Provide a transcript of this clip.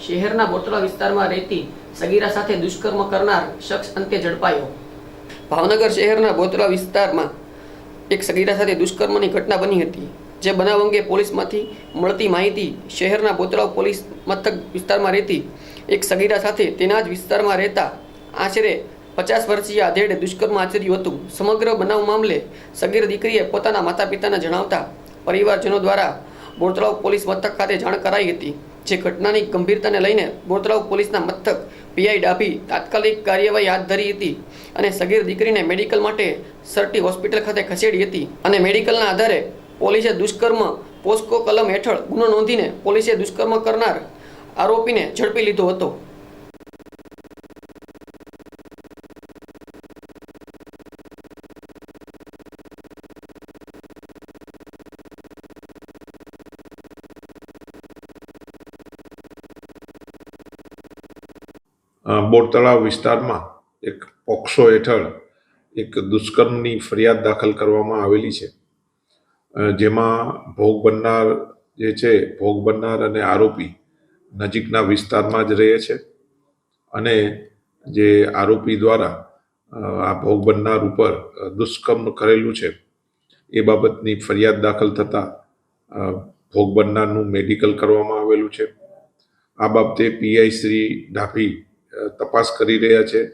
શહેરના બોટલા વિસ્તારમાં રહેતી સગીરા સાથે દુષ્કર્મ કરનાર શખ્સ અંતે ઝડપાયો. ભાવનગર શહેરના બોતરા વિસ્તારમાં એક સગીરા સાથે દુષ્કર્મની ઘટના બની હતી, જે બનાવ અંગે પોલીસમાંથી મળતી માહિતી શહેરના બોતરાવ પોલીસ મથક વિસ્તારમાં રહેતી એક સગીરા સાથે તેના જ વિસ્તારમાં રહેતા આશરે પચાસ વર્ષીય આધેડે દુષ્કર્મ આચર્યું હતું. સમગ્ર બનાવ મામલે સગીર દીકરીએ પોતાના માતા પિતાને જણાવતા પરિવારજનો દ્વારા બોરતળાવ પોલીસ મથક ખાતે જાણ કરાઈ હતી. જે ઘટનાની ગંભીરતાને લઈને બોરતળાવ પોલીસના મથક પીઆઈ ડાભી તાત્કાલિક કાર્યવાહી હાથ ધરી હતી અને સગીર દીકરીને મેડિકલ માટે સરટી હોસ્પિટલ ખાતે ખસેડી હતી અને મેડિકલના આધારે પોલીસે દુષ્કર્મ પોસ્કો કલમ હેઠળ ગુનો નોંધીને પોલીસે દુષ્કર્મ કરનાર આરોપીને ઝડપી લીધો હતો. અ, બોર તળાવ વિસ્તારમાં એક પોક્સો હેઠળ એક દુષ્કર્મની ફરિયાદ દાખલ કરવામાં આવેલી છે. જેમાં ભોગ બનનાર જે છે ભોગ બનનાર અને આરોપી નજીકના વિસ્તારમાં જ રહે છે અને જે આરોપી દ્વારા આ ભોગ બનનાર ઉપર દુષ્કર્મ કરેલું છે એ બાબતની ફરિયાદ દાખલ થતાં ભોગ બનનારનું મેડિકલ કરવામાં આવેલું છે. આ બાબતે પીઆઈ શ્રી ડાભી તપાસ કરી રહ્યા છે.